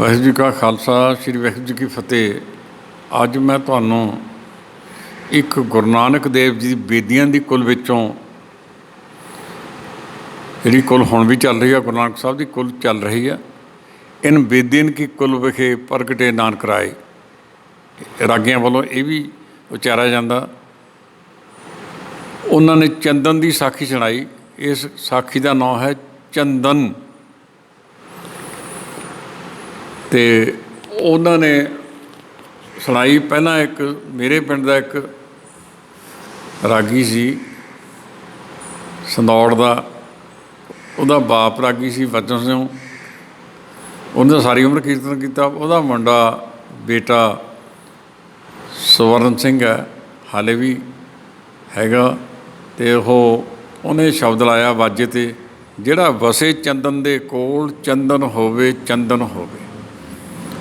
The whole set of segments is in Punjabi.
ਵਾਹਿਗੁਰੂ ਜੀ ਕਾ ਖਾਲਸਾ, ਸ੍ਰੀ ਵਾਹਿਗੁਰੂ ਜੀ ਕੀ ਫਤਿਹ। ਅੱਜ ਮੈਂ ਤੁਹਾਨੂੰ ਇੱਕ ਗੁਰੂ ਨਾਨਕ ਦੇਵ ਜੀ ਦੀ ਬੇਦੀਆਂ ਦੀ ਕੁਲ ਵਿੱਚੋਂ ਜਿਹੜੀ ਕੁਲ ਹੁਣ ਵੀ ਚੱਲ ਰਹੀ ਹੈ ਗੁਰੂ ਨਾਨਕ ਸਾਹਿਬ ਦੀ ਕੁਲ ਚੱਲ ਰਹੀ ਹੈ ਇਨ ਬੇਦੀਨ ਕੀ ਕੁਲ ਵਿਖੇ ਪ੍ਰਗਟੇ ਨਾਨਕ ਰਾਏ। ਰਾਗੀਆਂ ਵੱਲੋਂ ਇਹ ਵੀ ਉਚਾਰਿਆ ਜਾਂਦਾ। ਉਹਨਾਂ ਨੇ ਚੰਦਨ ਦੀ ਸਾਖੀ ਸੁਣਾਈ। ਇਸ ਸਾਖੀ ਦਾ ਨਾਮ ਹੈ ਚੰਦਨ। ਤੇ ਉਹਨਾਂ ਨੇ ਸੁਣਾਈ, ਪਹਿਲਾਂ ਇੱਕ ਮੇਰੇ ਪਿੰਡ ਦਾ ਇੱਕ ਰਾਗੀ ਸੀ, ਸੰਦੌੜ ਦਾ, ਉਹਦਾ ਬਾਪ ਰਾਗੀ ਸੀ ਵਚਨ ਸਿੰਘ। ਉਹਨੇ ਸਾਰੀ ਉਮਰ ਕੀਰਤਨ ਕੀਤਾ। ਉਹਦਾ ਮੁੰਡਾ ਬੇਟਾ ਸਵਰਨ ਸਿੰਘ ਹੈ, ਹਾਲੇ ਵੀ ਹੈਗਾ। ਤੇ ਉਹ, ਉਹਨੇ ਸ਼ਬਦ ਲਾਇਆ ਵਾਜੇ ਤੇ, ਜਿਹੜਾ ਵਸੇ ਚੰਦਨ ਦੇ ਕੋਲ ਚੰਦਨ ਹੋਵੇ ਚੰਦਨ ਹੋਵੇ।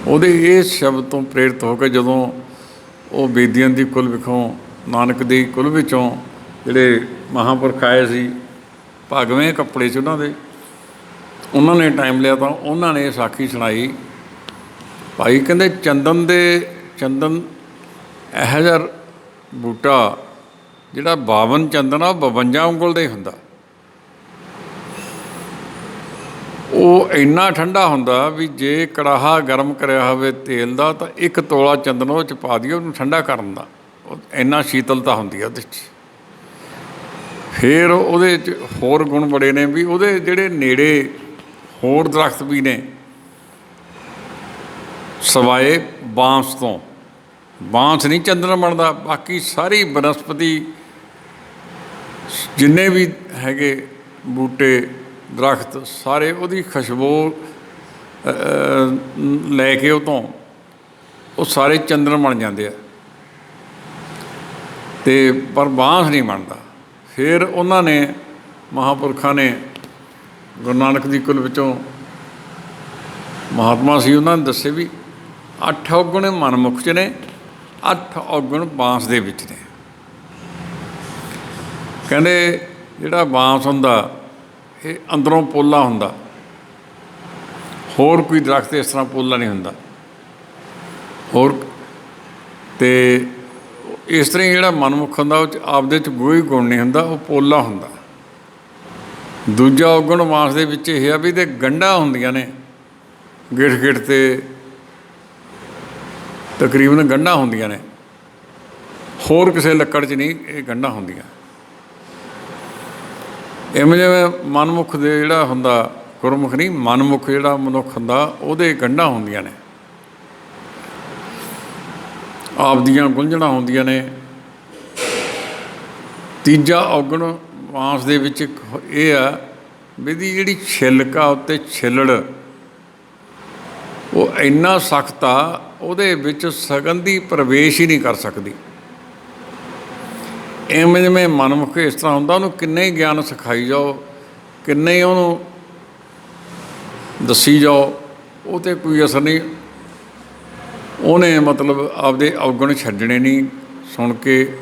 ਉਹਦੇ ਇਹ ਸ਼ਬਦ ਤੋਂ ਪ੍ਰੇਰਿਤ ਹੋ ਕੇ ਜਦੋਂ ਉਹ ਬੇਦੀਆਂ ਦੀ ਕੁਲ ਵਿਖੋਂ, ਨਾਨਕ ਦੀ ਕੁਲ ਵਿੱਚੋਂ ਜਿਹੜੇ ਮਹਾਂਪੁਰਖ ਆਏ ਸੀ, ਭਗਵੇਂ ਕੱਪੜੇ ਸੀ ਉਹਨਾਂ ਦੇ, ਉਹਨਾਂ ਨੇ ਟਾਈਮ ਲਿਆ ਤਾਂ ਉਹਨਾਂ ਨੇ ਸਾਖੀ ਸੁਣਾਈ। ਭਾਈ ਕਹਿੰਦੇ, ਚੰਦਨ ਦੇ, ਚੰਦਨ ਇਹੋ ਜਿਹਾ ਬੂਟਾ ਜਿਹੜਾ 52 ਚੰਦਨ ਆ, ਉਹ 52 ਉਂਗਲ ਦਾ ਹੀ ਹੁੰਦਾ। ਉਹ ਇੰਨਾ ਠੰਡਾ ਹੁੰਦਾ ਵੀ ਜੇ ਕੜਾਹਾ ਗਰਮ ਕਰਿਆ ਹੋਵੇ ਤੇਲ ਦਾ ਤਾਂ ਇੱਕ ਤੋਲਾ ਚੰਦਨ ਉਹ ਚ ਪਾ ਦਿਓ ਉਹਨੂੰ ਠੰਡਾ ਕਰਨ ਦਾ। ਉਹ ਇੰਨਾ ਸ਼ੀਤਲਤਾ ਹੁੰਦੀ ਆ ਉਹਦੇ 'ਚ। ਫਿਰ ਉਹਦੇ 'ਚ ਹੋਰ ਗੁਣ ਬੜੇ ਨੇ ਵੀ ਉਹਦੇ ਜਿਹੜੇ ਨੇੜੇ ਹੋਰ ਦਰਖਤ ਵੀ ਨੇ। ਸਵਾਏ ਬਾਂਸ ਤੋਂ। ਬਾਂਸ ਨਹੀਂ ਚੰਦਨ ਬਣਦਾ, ਬਾਕੀ ਸਾਰੀ ਬਨਸਪਤੀ ਜਿੰਨੇ ਵੀ ਹੈਗੇ ਬੂਟੇ ਦਰਖਤ, ਸਾਰੇ ਉਹਦੀ ਖੁਸ਼ਬੂ ਲੈ ਕੇ ਉਹ ਤੋਂ ਉਹ ਸਾਰੇ ਚੰਦਨ ਬਣ ਜਾਂਦੇ ਆ। ਤੇ ਪਰ ਬਾਂਸ ਨਹੀਂ ਬਣਦਾ। ਫਿਰ ਉਹਨਾਂ ਨੇ, ਮਹਾਪੁਰਖਾਂ ਨੇ ਗੁਰੂ ਨਾਨਕ ਦੀ ਕੁਲ ਵਿੱਚੋਂ ਮਹਾਤਮਾ ਸੀ, ਉਹਨਾਂ ਨੇ ਦੱਸੇ ਵੀ ਅੱਠ ਔਗਣ ਮਨਮੁਖ ਚ ਨੇ, ਅੱਠ ਔਗਣ ਬਾਂਸ ਦੇ ਵਿੱਚ ਨੇ। ਕਹਿੰਦੇ ਜਿਹੜਾ ਬਾਂਸ ਹੁੰਦਾ ਇਹ ਅੰਦਰੋਂ ਪੋਲਾ ਹੁੰਦਾ। ਹੋਰ ਕੋਈ ਦਰਖਤ ਇਸ ਤਰ੍ਹਾਂ ਪੋਲਾ ਨਹੀਂ ਹੁੰਦਾ। ਹੋਰ ਤੇ ਇਸ ਤਰ੍ਹਾਂ ਹੀ ਜਿਹੜਾ ਮਨਮੁਖ ਹੁੰਦਾ, ਉਹ 'ਚ ਆਪਦੇ ਚ ਕੋਈ ਗੁਣ ਨਹੀਂ ਹੁੰਦਾ, ਉਹ ਪੋਲਾ ਹੁੰਦਾ। ਦੂਜਾ ਔਗਣ ਬਾਂਸ ਦੇ ਵਿੱਚ ਇਹ ਆ ਵੀ ਤੇ ਗੰਢਾਂ ਹੁੰਦੀਆਂ ਨੇ। ਗਿੱਠ ਗਿੱਠ ਤੇ ਤਕਰੀਬਨ ਗੰਢਾਂ ਹੁੰਦੀਆਂ ਨੇ। ਹੋਰ ਕਿਸੇ ਲੱਕੜ 'ਚ ਨਹੀਂ ਇਹ ਗੰਢਾਂ ਹੁੰਦੀਆਂ। ਇਵੇਂ ਜਿਵੇਂ ਮਨਮੁਖ ਦੇ ਜਿਹੜਾ ਹੁੰਦਾ, ਗੁਰਮੁਖ ਨਹੀਂ, ਮਨਮੁਖ ਜਿਹੜਾ ਮਨੁੱਖ ਹੁੰਦਾ, ਉਹਦੇ ਗੰਢਾਂ ਹੁੰਦੀਆਂ ਨੇ। ਆਪਦੀਆਂ ਗੁੰਝਣਾ ਹੁੰਦੀਆਂ ਨੇ। ਤੀਜਾ ਔਗਣ ਬਾਂਸ ਦੇ ਵਿੱਚ ਇੱਕ ਇਹ ਆ ਵੀ ਦੀ ਜਿਹੜੀ ਛਿਲਕਾ ਉੱਤੇ ਛਿਲੜ, ਉਹ ਇੰਨਾ ਸਖਤ ਆ, ਉਹਦੇ ਵਿੱਚ ਸਗੰਧੀ ਪ੍ਰਵੇਸ਼ ਹੀ ਨਹੀਂ ਕਰ ਸਕਦੀ। ਐਵੇਂ ਜਿਵੇਂ ਮਨਮੁਖ ਇਸ ਤਰ੍ਹਾਂ ਹੁੰਦਾ, ਉਹਨੂੰ ਕਿੰਨੇ ਹੀ ਗਿਆਨ ਸਿਖਾਈ ਜਾਓ, ਕਿੰਨੇ ਹੀ ਉਹਨੂੰ ਦੱਸੀ ਜਾਓ, ਉਹ ਤੇ ਕੋਈ ਅਸਰ ਨਹੀਂ। ਉਹਨੇ ਮਤਲਬ ਆਪਦੇ ਔਗਣ ਛੱਡਣੇ ਨਹੀਂ, ਸੁਣ ਕੇ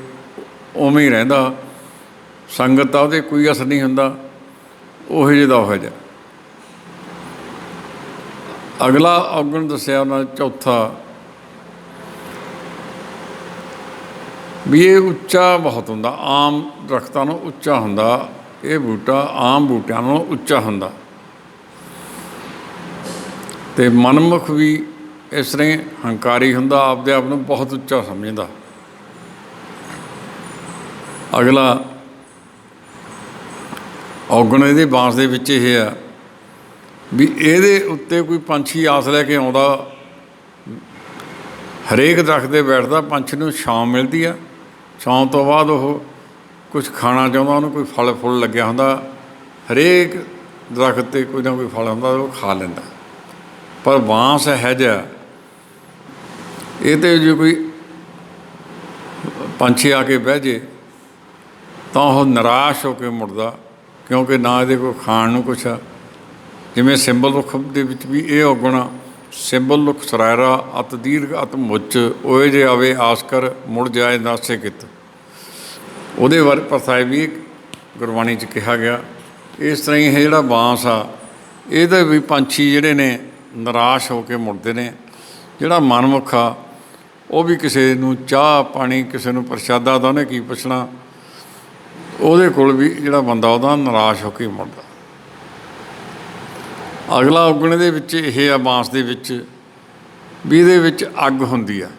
ਉਵੇਂ ਹੀ ਰਹਿੰਦਾ। ਸੰਗਤ ਦਾ ਉਹਦੇ ਕੋਈ ਅਸਰ ਨਹੀਂ ਹੁੰਦਾ, ਉਹ ਜਿਹੇ ਦਾ ਉਹ ਜਿਹਾ। ਅਗਲਾ ਔਗਣ ਦੱਸਿਆ ਉਹਨਾਂ ਚੌਥਾ ਵੀ ਇਹ ਉੱਚਾ ਬਹੁਤ ਹੁੰਦਾ, ਆਮ ਦਰਖਤਾਂ ਨੂੰ ਉੱਚਾ ਹੁੰਦਾ, ਇਹ ਬੂਟਾ ਆਮ ਬੂਟਿਆਂ ਨਾਲੋਂ ਉੱਚਾ ਹੁੰਦਾ। ਤੇ ਮਨਮੁਖ ਵੀ ਇਸ ਤਰ੍ਹਾਂ ਹੰਕਾਰੀ ਹੁੰਦਾ, ਆਪਦੇ ਆਪ ਨੂੰ ਬਹੁਤ ਉੱਚਾ ਸਮਝਦਾ। ਅਗਲਾ, ਔਗਣ ਇਹਦੇ ਬਾਂਸ ਦੇ ਵਿੱਚ ਇਹ ਆ ਵੀ ਇਹਦੇ ਉੱਤੇ ਕੋਈ ਪੰਛੀ ਆਸ ਲੈ ਕੇ ਆਉਂਦਾ, ਹਰੇਕ ਦਰਖਤ ਤੇ ਬੈਠਦਾ, ਪੰਛੀ ਨੂੰ ਛਾਂ ਮਿਲਦੀ ਆ। ਛਾਂ ਤੋਂ ਬਾਅਦ ਉਹ ਕੁਝ ਖਾਣਾ ਚਾਹੁੰਦਾ, ਉਹਨੂੰ ਕੋਈ ਫਲ ਫੁੱਲ ਲੱਗਿਆ ਹੁੰਦਾ, ਹਰੇਕ ਦਰਖਤ ਤੇ ਕੋਈ ਨਾ ਕੋਈ ਫਲ ਹੁੰਦਾ, ਉਹ ਖਾ ਲੈਂਦਾ। ਪਰ ਬਾਂਸ ਹੈ ਜਿਹਾ ਇਹ ਤੇ ਜੇ ਕੋਈ ਪੰਛੀ ਆ ਕੇ ਬਹਿ ਜੇ, ਤਾਂ ਉਹ ਨਿਰਾਸ਼ ਹੋ ਕੇ ਮੁੜਦਾ, ਕਿਉਂਕਿ ਨਾ ਇਹਦੇ ਕੋਲ ਖਾਣ ਨੂੰ ਕੁਛ ਆ। ਜਿਵੇਂ ਸਿੰਬਲ ਰੁੱਖ ਦੇ ਵਿੱਚ ਵੀ ਇਹ ਔਗਣਾ ਸਿੰਬਲ ਰੁੱਖ ਸਰਾਇਰਾ, ਅਤ ਦੀਰਘ, ਅਤ ਮੁੱਚ, ਓਏ ਜੇ ਆਵੇ ਆਸ ਕਰ, ਮੁੜ ਜਾਏ ਨਾਸੇ ਕਿਤ। ਉਹਦੇ ਬਾਰੇ ਪਰਸਾਏ ਵੀ ਗੁਰਬਾਣੀ ਚ ਕਿਹਾ ਗਿਆ। ਇਸ ਤਰ੍ਹਾਂ ਹੀ ਇਹ ਜਿਹੜਾ ਬਾਂਸ ਆ, ਇਹਦੇ ਵੀ ਪੰਛੀ ਜਿਹੜੇ ਨੇ ਨਿਰਾਸ਼ ਹੋ ਕੇ ਮੁੜਦੇ ਨੇ। ਜਿਹੜਾ ਮਨਮੁਖ ਆ, ਉਹ ਵੀ ਕਿਸੇ ਨੂੰ ਚਾਹ ਪਾਣੀ, ਕਿਸੇ ਨੂੰ ਪ੍ਰਸ਼ਾਦਾ ਤਾਂ ਉਹਨੇ ਕੀ ਪੁੱਛਣਾ। ਉਹਦੇ ਕੋਲ ਵੀ ਜਿਹੜਾ ਬੰਦਾ ਉਹਦਾ ਨਿਰਾਸ਼ ਹੋ ਕੇ ਮੁੜਦਾ। ਅਗਲਾ ਉਗਣੇ ਦੇ ਵਿੱਚ ਇਹ ਆ ਬਾਂਸ ਦੇ ਵਿੱਚ, ਵੀ ਇਹਦੇ ਵਿੱਚ ਅੱਗ ਹੁੰਦੀ ਆ।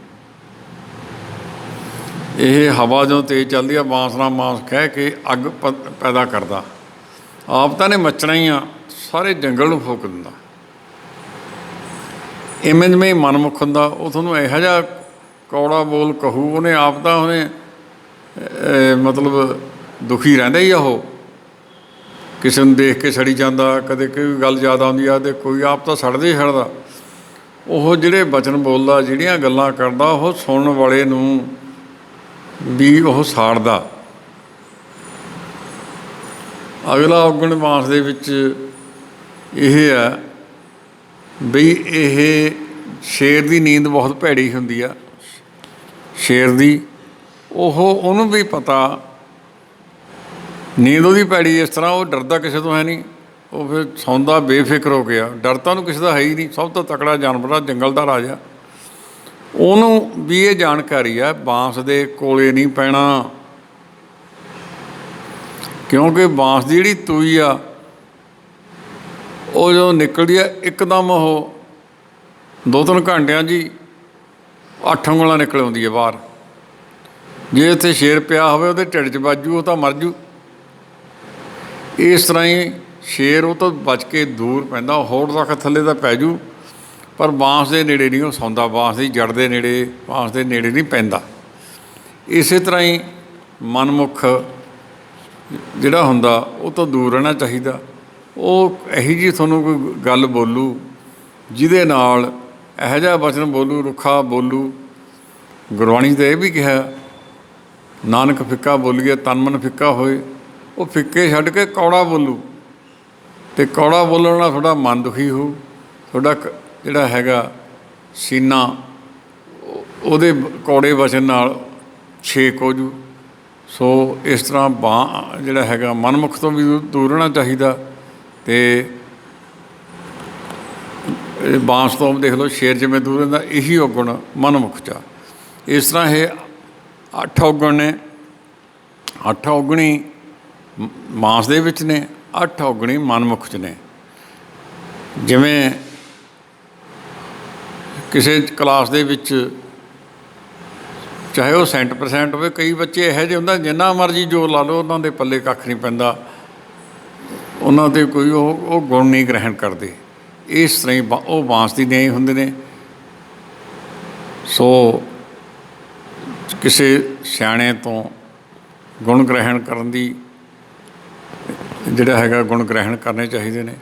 ਇਹ ਹਵਾ ਜਦੋਂ ਤੇਜ਼ ਚੱਲਦੀ ਆ, ਬਾਂਸ ਨਾਲ ਬਾਂਸ ਕਹਿ ਕੇ ਅੱਗ ਪ- ਪੈਦਾ ਕਰਦਾ। ਆਪ ਤਾਂ ਨੇ ਮੱਚਣਾ ਹੀ ਆ, ਸਾਰੇ ਜੰਗਲ ਨੂੰ ਫੂਕ ਦਿੰਦਾ। ਇਮੇਜ ਮੇ ਮਨਮੁਖ ਹੁੰਦਾ, ਉਹ ਤੁਹਾਨੂੰ ਇਹੋ ਜਿਹਾ ਕੌੜਾ ਬੋਲ ਕਹੂ, ਉਹਨੇ ਆਪ ਤਾਂ ਉਹਨੇ ਮਤਲਬ ਦੁਖੀ ਰਹਿੰਦਾ ਹੀ ਆ ਉਹ। ਕਿਸੇ ਨੂੰ ਦੇਖ ਕੇ ਸੜੀ ਜਾਂਦਾ, ਕਦੇ ਕੋਈ ਗੱਲ ਯਾਦ ਆਉਂਦੀ ਆ ਤੇ ਕੋਈ ਆਪ ਤਾਂ ਸੜਦੇ ਹੀ ਸੜਦਾ। ਉਹ ਜਿਹੜੇ ਬਚਨ ਬੋਲਦਾ, ਜਿਹੜੀਆਂ ਗੱਲਾਂ ਕਰਦਾ, ਉਹ ਸੁਣਨ ਵਾਲੇ ਨੂੰ ਵੀ ਉਹ ਸਾੜਦਾ। ਅਗਲਾ ਔਗਣ ਮਾਸ ਦੇ ਵਿੱਚ ਇਹ ਆ ਬਈ ਇਹ ਸ਼ੇਰ ਦੀ ਨੀਂਦ ਬਹੁਤ ਭੈੜੀ ਹੁੰਦੀ ਆ। ਸ਼ੇਰ ਦੀ, ਉਹ ਉਹਨੂੰ ਵੀ ਪਤਾ ਨੀਂਦ ਉਹਦੀ ਭੈੜੀ ਇਸ ਤਰ੍ਹਾਂ, ਉਹ ਡਰਦਾ ਕਿਸੇ ਤੋਂ ਹੈ ਨਹੀਂ। ਉਹ ਫਿਰ ਸੌਂਦਾ, ਬੇਫਿਕਰ ਹੋ ਗਿਆ। ਡਰ ਤਾਂ ਉਹਨੂੰ ਕਿਸੇ ਦਾ ਹੈ ਹੀ ਨਹੀਂ। ਸਭ ਤੋਂ ਤਕੜਾ ਜਾਨਵਰ ਆ, ਜੰਗਲ ਦਾ ਰਾਜਾ। ਉਹਨੂੰ ਵੀ ਇਹ ਜਾਣਕਾਰੀ ਆ, ਬਾਂਸ ਦੇ ਕੋਲੇ ਨਹੀਂ ਪੈਣਾ। ਕਿਉਂਕਿ ਬਾਂਸ ਦੀ ਜਿਹੜੀ ਤੂਈ ਆ, ਉਹ ਜਦੋਂ ਨਿਕਲਦੀ ਆ, ਇੱਕਦਮ ਉਹ ਦੋ ਤਿੰਨ ਘੰਟਿਆਂ ਜੀ ਅੱਠ ਉਂਗਲਾਂ ਨਿਕਲ ਆਉਂਦੀ ਹੈ ਬਾਹਰ। ਜੇ ਇੱਥੇ ਸ਼ੇਰ ਪਿਆ ਹੋਵੇ, ਉਹਦੇ ਢਿੱਡ 'ਚ ਵੱਜੂ, ਉਹ ਤਾਂ ਮਰ ਜੂ। ਇਸ ਤਰ੍ਹਾਂ ਹੀ ਸ਼ੇਰ ਉਹ ਤੋਂ ਬਚ ਕੇ ਦੂਰ ਪੈਂਦਾ ਹੋਰ ਤੱਕ ਥੱਲੇ ਦਾ ਪੈ ਜੂ, ਪਰ ਬਾਂਸ ਦੇ ਨੇੜੇ ਨਹੀਂ ਉਹ ਸੌਂਦਾ, ਬਾਂਸ ਦੀ ਜੜ ਦੇ ਨੇੜੇ, ਬਾਂਸ ਦੇ ਨੇੜੇ ਨਹੀਂ ਪੈਂਦਾ। ਇਸੇ ਤਰ੍ਹਾਂ ਹੀ ਮਨਮੁਖ ਜਿਹੜਾ ਹੁੰਦਾ, ਉਹ ਤੋਂ ਦੂਰ ਰਹਿਣਾ ਚਾਹੀਦਾ। ਉਹ ਇਹੀ ਜੀ ਤੁਹਾਨੂੰ ਕੋਈ ਗੱਲ ਬੋਲੂ, ਜਿਹਦੇ ਨਾਲ ਇਹੋ ਜਿਹਾ ਵਚਨ ਬੋਲੂ, ਰੁੱਖਾ ਬੋਲੂ। ਗੁਰਬਾਣੀ 'ਚ ਤਾਂ ਇਹ ਵੀ ਕਿਹਾ, ਨਾਨਕ ਫਿੱਕਾ ਬੋਲੀਏ, ਤਨ ਮਨ ਫਿੱਕਾ ਹੋਏ। ਉਹ ਫਿੱਕੇ ਛੱਡ ਕੇ ਕੌੜਾ ਬੋਲੂ। ਤੇ ਕੌੜਾ ਬੋਲਣ ਨਾਲ ਤੁਹਾਡਾ ਮਨ ਦੁਖੀ ਹੋ। ਤੁਹਾਡਾ ਕ- ਜਿਹੜਾ ਹੈਗਾ ਸੀਨਾ ਉਹਦੇ ਕੌੜੇ ਵਚਨ ਨਾਲ ਛੇਕ ਹੋ ਜੂ। ਸੋ ਇਸ ਤਰ੍ਹਾਂ ਬਾਂ ਜਿਹੜਾ ਹੈਗਾ ਮਨਮੁਖ ਤੋਂ ਵੀ ਦੂ- ਦੂਰ ਰਹਿਣਾ ਚਾਹੀਦਾ। ਤੇ ਬਾਂਸ ਤੋਂ ਦੇਖ ਲਓ, ਸ਼ੇਰ ਜਿਵੇਂ ਦੂਰ ਰਹਿੰਦਾ, ਇਹੀ ਔਗਣ ਮਨਮੁਖ ਚ ਆ। ਇਸ ਤਰ੍ਹਾਂ ਇਹ ਅੱਠ ਔਗਣ ਨੇ। ਅੱਠ ਔਗਣੀ ਮਾਸ ਦੇ ਵਿੱਚ ਨੇ, ਅੱਠ ਔਗਣੀ ਮਨਮੁਖ ਚ ਨੇ। ਜਿਵੇਂ ਕਿਸੇ ਕਲਾਸ ਦੇ ਵਿੱਚ ਚਾਹੇ ਉਹ 100% ਹੋਵੇ, ਕਈ ਬੱਚੇ ਇਹੋ ਜਿਹੇ ਹੁੰਦਾ ਜਿੰਨਾ ਮਰਜ਼ੀ ਜ਼ੋਰ ਲਾ ਲਓ, ਉਹਨਾਂ ਦੇ ਪੱਲੇ ਕੱਖ ਨਹੀਂ ਪੈਂਦਾ। ਉਹਨਾਂ ਤੇ ਕੋਈ ਉਹ ਉਹ ਗੁਣ ਨਹੀਂ ਗ੍ਰਹਿਣ ਕਰਦੇ। ਇਸ ਤਰ੍ਹਾਂ ਹੀ ਉਹ ਬਾਂਸ ਦੀ ਨਹੀਂ ਹੁੰਦੇ ਨੇ। ਸੋ ਕਿਸੇ ਸਿਆਣੇ ਤੋਂ ਗੁਣ ਗ੍ਰਹਿਣ ਕਰਨ ਦੀ ਜਿਹੜਾ ਹੈਗਾ ਗੁਣ ਗ੍ਰਹਿਣ ਕਰਨੇ ਚਾਹੀਦੇ ਨੇ।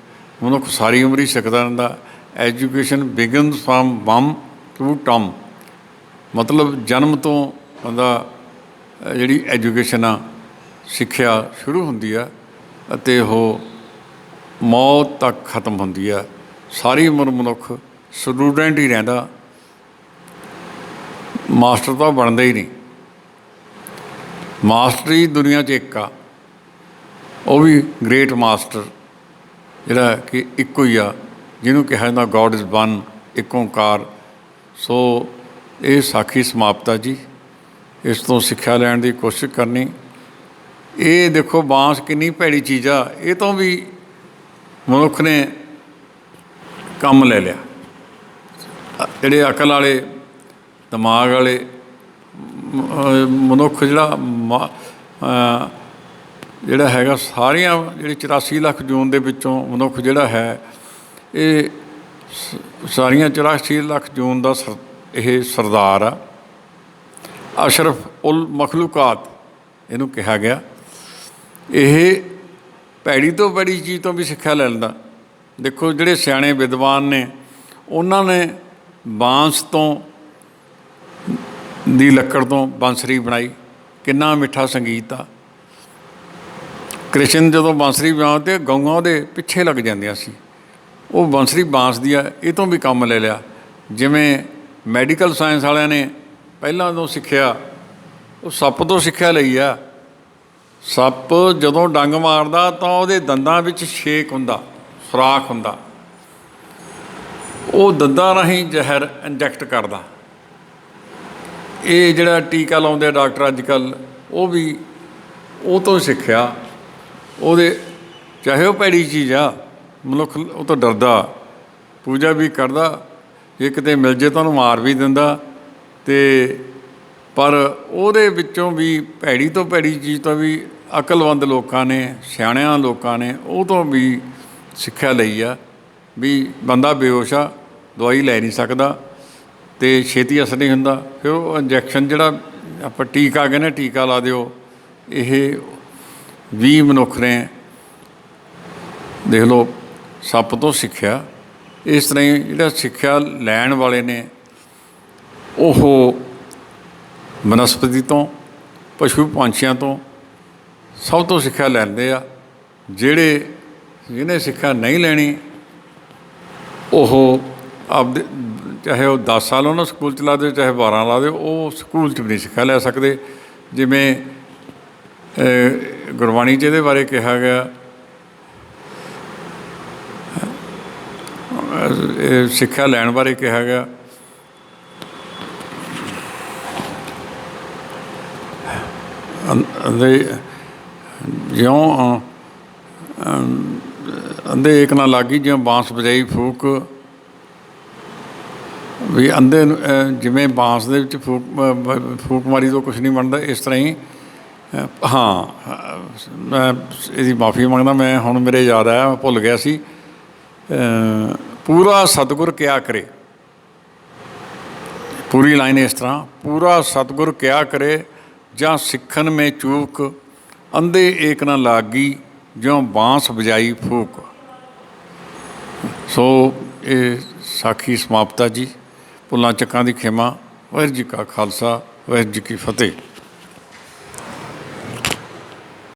ਮਨੁੱਖ ਸਾਰੀ ਉਮਰ ਹੀ ਸਿੱਖਦਾ ਰਹਿੰਦਾ। ਐਜੂਕੇਸ਼ਨ ਬਿਗਨਸ ਫਰਮ ਬਮ ਟੂ ਟਮ ਮਤਲਬ ਜਨਮ ਤੋਂ ਬੰਦਾ ਜਿਹੜੀ ਐਜੂਕੇਸ਼ਨ ਆ, ਸਿੱਖਿਆ ਸ਼ੁਰੂ ਹੁੰਦੀ ਆ ਅਤੇ ਉਹ ਮੌਤ ਤੱਕ ਖਤਮ ਹੁੰਦੀ ਆ। ਸਾਰੀ ਉਮਰ ਮਨੁੱਖ ਸਟੂਡੈਂਟ ਹੀ ਰਹਿੰਦਾ। ਮਾਸਟਰ ਤਾਂ ਬਣਦਾ ਹੀ ਨਹੀਂ। ਮਾਸਟਰੀ ਦੁਨੀਆ 'ਚ ਇੱਕ ਆ। ਉਹ ਵੀ ਗ੍ਰੇਟ ਮਾਸਟਰ ਜਿਹੜਾ ਕਿ ਇੱਕੋ ਹੀ ਆ, ਜਿਹਨੂੰ ਕਿਹਾ ਜਾਂਦਾ ਗੋਡ ਇਜ਼ ਵਨ ਇੱਕ ਓਂਕਾਰ। ਸੋ ਇਹ ਸਾਖੀ ਸਮਾਪਤਾ ਜੀ, ਇਸ ਤੋਂ ਸਿੱਖਿਆ ਲੈਣ ਦੀ ਕੋਸ਼ਿਸ਼ ਕਰਨੀ। ਇਹ ਦੇਖੋ ਬਾਂਸ ਕਿੰਨੀ ਭੈੜੀ ਚੀਜ਼ ਆ, ਇਹ ਤੋਂ ਵੀ ਮਨੁੱਖ ਨੇ ਕੰਮ ਲੈ ਲਿਆ। ਜਿਹੜੇ ਅਕਲ ਵਾਲੇ, ਦਿਮਾਗ ਵਾਲੇ ਮਨੁੱਖ ਜਿਹੜਾ ਮ- ਜਿਹੜਾ ਹੈਗਾ ਸਾਰੀਆਂ ਜਿਹੜੀ 84 ਲੱਖ ਜੂਨ ਦੇ ਵਿੱਚੋਂ ਮਨੁੱਖ ਜਿਹੜਾ ਹੈ, ਇਹ ਸਾਰੀਆਂ 84 ਲੱਖ ਜੂਨ ਦਾ ਸਰ- ਇਹ ਸਰਦਾਰ ਆ। ਅਸ਼ਰਫ ਉਲ ਮਖਲੂਕਾਤ ਇਹਨੂੰ ਕਿਹਾ ਗਿਆ। ਇਹ ਭੈੜੀ ਤੋਂ ਬੜੀ ਚੀਜ਼ ਤੋਂ ਵੀ ਸਿੱਖਿਆ ਲੈ ਲੈਂਦਾ। ਦੇਖੋ ਜਿਹੜੇ ਸਿਆਣੇ ਵਿਦਵਾਨ ਨੇ, ਉਹਨਾਂ ਨੇ ਬਾਂਸ ਤੋਂ ਦੀ ਲੱਕੜ ਤੋਂ ਬਾਂਸਰੀ ਬਣਾਈ। ਕਿੰਨਾ ਮਿੱਠਾ ਸੰਗੀਤ ਆ। ਕ੍ਰਿਸ਼ਨ ਜਦੋਂ ਬਾਂਸਰੀ ਵਜਾਉਂਦੇ ਤੇ ਗਊਆਂ ਉਹਦੇ ਪਿੱਛੇ ਲੱਗ ਜਾਂਦੀਆਂ ਸੀ, ਉਹ ਬਾਂਸਰੀ ਬਾਂਸ ਦੀ ਆ ਇਹ ਤੋਂ ਵੀ ਕੰਮ ਲੈ ਲਿਆ। ਜਿਵੇਂ ਮੈਡੀਕਲ ਸਾਇੰਸ ਵਾਲਿਆਂ ਨੇ ਪਹਿਲਾਂ ਤੋਂ ਸਿੱਖਿਆ, ਉਹ ਸੱਪ ਤੋਂ ਸਿੱਖਿਆ ਲਈ ਆ। ਸੱਪ ਜਦੋਂ ਡੰਗ ਮਾਰਦਾ ਤਾਂ ਉਹਦੇ ਦੰਦਾਂ ਵਿੱਚ ਛੇਕ ਹੁੰਦਾ, ਸੁਰਾਖ ਹੁੰਦਾ। ਉਹ ਦੰਦਾਂ ਰਾਹੀਂ ਜ਼ਹਿਰ ਇੰਜੈਕਟ ਕਰਦਾ। ਇਹ ਜਿਹੜਾ ਟੀਕਾ ਲਾਉਂਦੇ ਆ ਡਾਕਟਰ ਅੱਜ ਕੱਲ ਉਹ ਵੀ ਉਹ ਤੋਂ ਸਿੱਖਿਆ। ਉਹਦੇ ਚਾਹੇ ਉਹ ਭੈੜੀ ਚੀਜ਼ ਆ, ਮਨੁੱਖ ਉਹ ਤੋਂ ਡਰਦਾ। ਪੂਜਾ ਵੀ ਕਰਦਾ, ਜੇ ਕਿਤੇ ਮਿਲ ਜੇ ਤਾਂ ਉਹਨੂੰ ਮਾਰ ਵੀ ਦਿੰਦਾ। ਤੇ ਪਰ ਉਹਦੇ ਵਿੱਚੋਂ ਵੀ ਭੈੜੀ ਤੋਂ ਭੈੜੀ ਚੀਜ਼ ਤੋਂ ਵੀ ਅਕਲਵੰਦ ਲੋਕਾਂ ਨੇ, ਸਿਆਣਿਆਂ ਲੋਕਾਂ ਨੇ, ਉਹ ਤੋਂ ਵੀ ਸਿੱਖਿਆ ਲਈ ਆ ਵੀ ਬੰਦਾ ਬੇਹੋਸ਼ ਆ, ਦਵਾਈ ਲੈ ਨਹੀਂ ਸਕਦਾ ਤੇ ਛੇਤੀ ਅਸਰ ਨਹੀਂ ਹੁੰਦਾ। ਫਿਰ ਉਹ ਇੰਜੈਕਸ਼ਨ ਜਿਹੜਾ ਆਪਾਂ ਟੀਕਾ ਕਹਿੰਦੇ ਟੀਕਾ ਲਾ ਦਿਓ, ਇਹ ਵੀ ਮਨੁੱਖ ਨੇ, ਦੇਖ ਲਓ, ਸੱਪ ਤੋਂ ਸਿੱਖਿਆ। ਇਸ ਤਰ੍ਹਾਂ ਹੀ ਜਿਹੜਾ ਸਿੱਖਿਆ ਲੈਣ ਵਾਲੇ ਨੇ, ਉਹ ਬਨਸਪਤੀ ਤੋਂ, ਪਸ਼ੂ ਪੰਛੀਆਂ ਤੋਂ ਸਭ ਤੋਂ ਸਿੱਖਿਆ ਲੈਂਦੇ ਆ। ਜਿਹੜੇ ਜਿਹਨੇ ਸਿੱਖਿਆ ਨਹੀਂ ਲੈਣੀ, ਉਹ ਆਪਦੇ ਚਾਹੇ ਉਹ 10 ਸਾਲ ਉਹਨਾਂ ਸਕੂਲ ਚ ਲਾ ਦਿਓ, ਚਾਹੇ 12 ਲਾ ਦਿਓ, ਉਹ ਸਕੂਲ ਚ ਵੀ ਨਹੀਂ ਸਿੱਖਿਆ ਲੈ ਸਕਦੇ। ਜਿਵੇਂ ਗੁਰਬਾਣੀ ਚ ਇਹਦੇ ਬਾਰੇ ਕਿਹਾ ਗਿਆ। ਸਿੱਖਿਆ ਲੈਣ ਬਾਰੇ ਕਿਹਾ ਗਿਆ। ਅੰਦੇ ਜਿਉਂ ਅੰਦੇ ਇੱਕ ਨਾ ਲਾਗੀ ਜਿਉਂ ਬਾਂਸ ਵਜਾਈ ਫੂਕ। ਵੀ ਅੰਦੇ ਨੂੰ, ਜਿਵੇਂ ਬਾਂਸ ਦੇ ਵਿੱਚ ਫੂਕ ਫੂਕ ਮਾਰੀ ਤੋਂ ਕੁਝ ਨਹੀਂ ਬਣਦਾ ਇਸ ਤਰ੍ਹਾਂ ਹੀ ਹਾਂ ਮੈਂ ਇਹਦੀ ਮਾਫੀ ਮੰਗਦਾ, ਮੈਂ ਹੁਣ ਮੇਰੇ ਯਾਦ ਆਇਆ, ਮੈਂ ਭੁੱਲ ਗਿਆ ਸੀ। ਪੂਰਾ ਸਤਿਗੁਰ ਕਿਆ ਕਰੇ? ਪੂਰੀ ਲਾਈਨ ਇਸ ਤਰ੍ਹਾਂ, ਪੂਰਾ ਸਤਿਗੁਰ ਕਿਆ ਕਰੇ, ਜਾਂ ਸਿੱਖਣ ਮੇ ਚੂਕ, ਅੰਧੇ ਏਕ ਨਾ ਲਾਗੀ, ਜਿਉ ਬਾਂਸ ਵਜਾਈ ਫੂਕ। ਸੋ ਇਹ ਸਾਖੀ ਸਮਾਪਤਾ ਜੀ, ਭੁੱਲਾਂ ਚੱਕਾਂ ਦੀ ਖਿਮਾ, ਵਾਹਿਗੁਰੂ ਜੀ ਕਾ ਖਾਲਸਾ, ਵਾਹਿਗੁਰੂ ਜੀ ਕੀ ਫਤਿਹ।